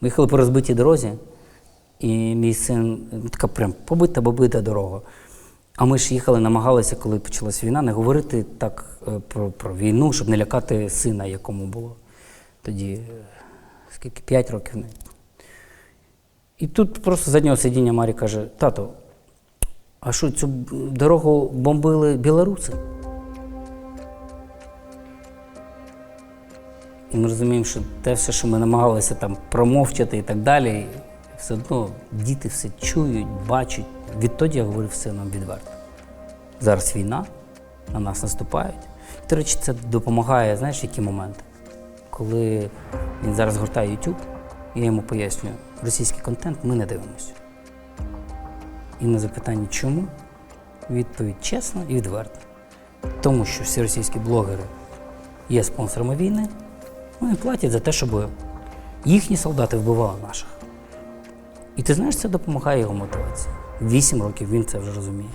Ми їхали по розбитій дорозі, і мій син така прям побита побита дорога. А ми ж їхали, намагалися, коли почалась війна, не говорити так е, про, про війну, щоб не лякати сина, якому було тоді е, скільки, 5 років. І тут просто заднього сидіння Марі каже: тато, а що цю дорогу бомбили білоруси? І ми розуміємо, що те все, що ми намагалися там промовчати і так далі, все одно діти все чують, бачать. Відтоді я говорив все нам відверто. Зараз війна, на нас наступають. І, до речі, це допомагає, знаєш, які моменти? Коли він зараз гортає YouTube, я йому пояснюю, російський контент ми не дивимося. І на запитання, чому? Відповідь чесна і відверта. Тому що всі російські блогери є спонсорами війни, вони платять за те, щоб їхні солдати вбивали наших. І ти знаєш, це допомагає його мотивації. Вісім років він це вже розуміє.